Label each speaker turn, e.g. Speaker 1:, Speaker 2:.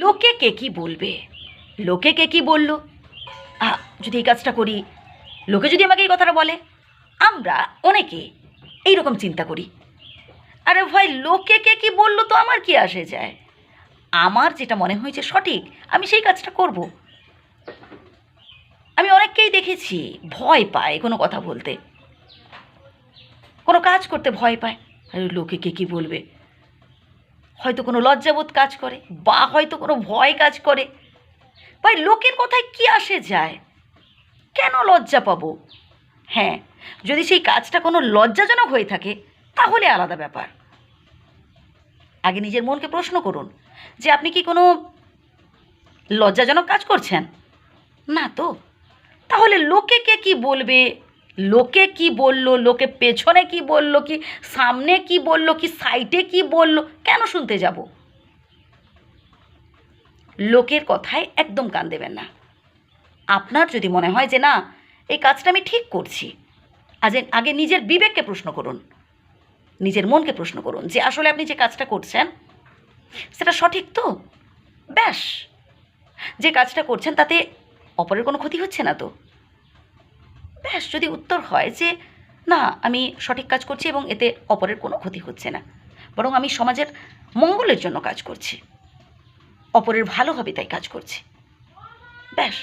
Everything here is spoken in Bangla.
Speaker 1: লোকে কে কি বলবে? লোকে কে কি বলল? যদি এই কাজটা করি, লোকে যদি আমাকে এই কথাটা বলে, আমরা অনেকে এই রকম চিন্তা করি। আরে ভাই, লোকে কে কি বলল তো আমার কি আসে যায়? আমার যেটা মনে হয়েছে সঠিক, আমি সেই কাজটা করব। আমি অনেককেই দেখেছি ভয় পায় কোনো কথা বলতে। কোনো কাজ করতে ভয় পায়। আরে লোকে কে কি বলবে? হয়তো কোনো লজ্জাবোধ কাজ করে, বা হয়তো কোনো ভয় কাজ করে। ভাই, লোকের কথায় কি আসে যায়? কেন লজ্জা পাবো? হ্যাঁ যদি সেই কাজটা কোনো লজ্জাজনক হয়ে থাকে, তাহলে আলাদা ব্যাপার। আগে নিজের মনকে প্রশ্ন করুন, যে আপনি কি কোনো লজ্জাজনক কাজ করছেন? না তো। তাহলে লোকে কে কি বলবে? লোকে কি বলল, লোকে পেছনে কি বলল, কি সামনে কি বলল, কি সাইডে কি বলল, কেন শুনতে যাব? লোকের কথায় একদম কান দেবেন না। আপনার যদি মনে হয় যে না, এই কাজটা আমি ঠিক করছি, আজ আগে নিজের বিবেককে প্রশ্ন করুন, নিজের মনকে প্রশ্ন করুন যে আসলে আপনি যে কাজটা করছেন, সেটা সঠিক তো? ব্যাস। যে কাজটা করছেন তাতে অপরের কোনো ক্ষতি হচ্ছে না তো? ব্যাস, যদি উত্তর হয় যে না, আমি সঠিক কাজ করছি এবং এতে অপরের কোনো ক্ষতি হচ্ছে না, বরং আমি সমাজের মঙ্গলের জন্য কাজ করছি, অপরের ভালো হবে তাই কাজ করছি, ব্যাস।